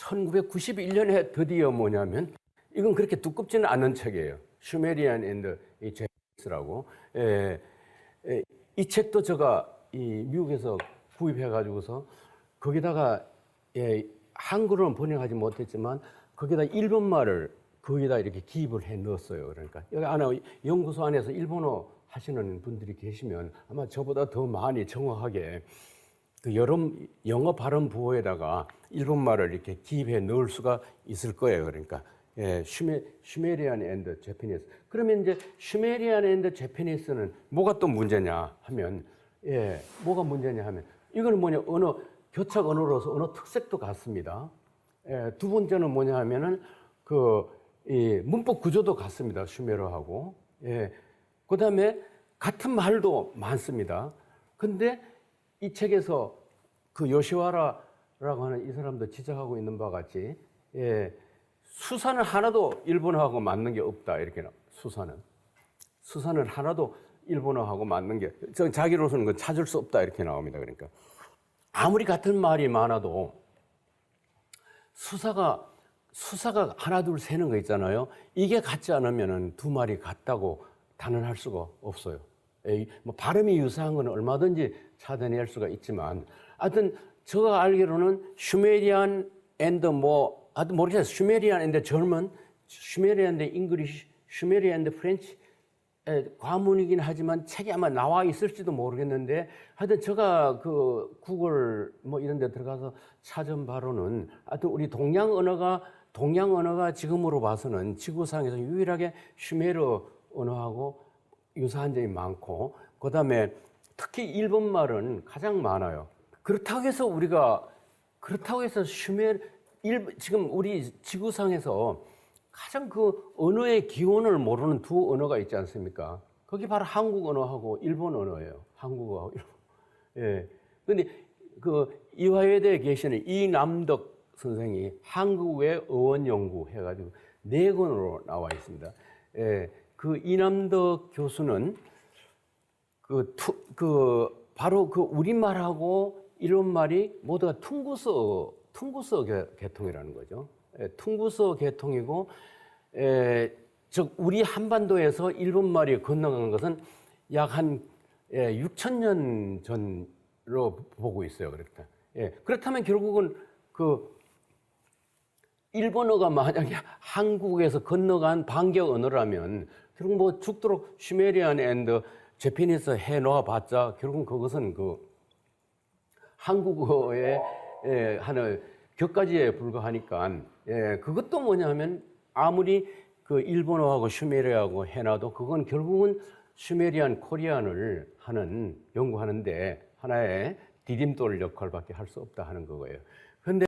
1991년에 드디어 뭐냐면 이건 그렇게 두껍지는 않은 책이에요. 슈메리안 앤드 제스라고. 이 책도 제가 이 미국에서 구입해 가지고서 거기다가 예, 한글로는 번역하지 못했지만 거기다 일본말을 거기다 이렇게 기입을 해 넣었어요. 그러니까 여기 안에 연구소 안에서 일본어 하시는 분들이 계시면 아마 저보다 더 많이 정확하게 그 여러 영어 발음 부호에다가 일본말을 이렇게 기입해 넣을 수가 있을 거예요. 그러니까 예, 슈메 슈메리안 앤드 제피니스. 그러면 이제 슈메리안 앤드 제피니스는 뭐가 또 문제냐 하면 예, 뭐가 문제냐 하면 이거는 뭐냐 언어 교착 언어로서 언어 특색도 같습니다. 예, 두 번째는 뭐냐 하면은 그 이 문법 구조도 같습니다. 슈메르하고. 예. 그다음에 같은 말도 많습니다. 근데 이 책에서 그 요시와라라고 하는 이 사람도 지적하고 있는 바와 같이 예, 수사는 하나도 일본어하고 맞는 게 없다 이렇게 나 수사는 수사는 하나도 일본어하고 맞는 게저 자기로서는 그 찾을 수 없다 이렇게 나옵니다. 그러니까 아무리 같은 말이 많아도 수사가 수사가 하나 둘 세는 거 있잖아요. 이게 같지 않으면은 두 말이 같다고 단언할 수가 없어요. 에이, 뭐 발음이 유사한 건 얼마든지 찾아낼 수가 있지만 하여튼 제가 알기로는 슈메리안 앤드 뭐 하여튼 모르겠어요. 슈메리안 앤드 젊은 슈메리안 앤드 잉글리시 슈메리안 앤드 프렌치 에, 과문이긴 하지만 책이 아마 나와 있을지도 모르겠는데 하여튼 제가 그 구글 뭐 이런 데 들어가서 찾은 바로는 하여튼 우리 동양 언어가 동양 언어가 지금으로 봐서는 지구상에서 유일하게 슈메르 언어하고 유사한 점이 많고 그다음에 특히 일본 말은 가장 많아요. 그렇다고 해서 우리가 그렇다고 해서 슈메르 일, 지금 우리 지구상에서 가장 그 언어의 기원을 모르는 두 언어가 있지 않습니까? 그게 바로 한국 언어하고 일본 언어예요. 한국어하고 일본. 예. 근데 그 이화여대에 계시는 이남덕 선생이 한국의 어원 연구 해가지고 네 권으로 나와 있습니다. 예. 그 이남덕 교수는 그, 투, 그 바로 그 우리말하고 일본말이 모두가 퉁구서 퉁구서 계- 계통이라는 거죠. 예, 퉁구서 계통이고 에, 즉 우리 한반도에서 일본말이 건너간 것은 약한 예, 6천 년 전으로 보고 있어요. 그렇다. 예, 그렇다면 결국은 그 일본어가 만약에 한국에서 건너간 반격 언어라면 결국 뭐 죽도록 슈메리안 앤드 제피니스 해놓아 봤자 결국은 그것은 그 한국어의 예, 하는 격가지에 불과하니까 예, 그것도 뭐냐면 아무리 그 일본어하고 슈메리아하고 해놔도 그건 결국은 슈메리안 코리안을 하는 연구하는데 하나의 디딤돌 역할밖에 할 수 없다 하는 거예요. 근데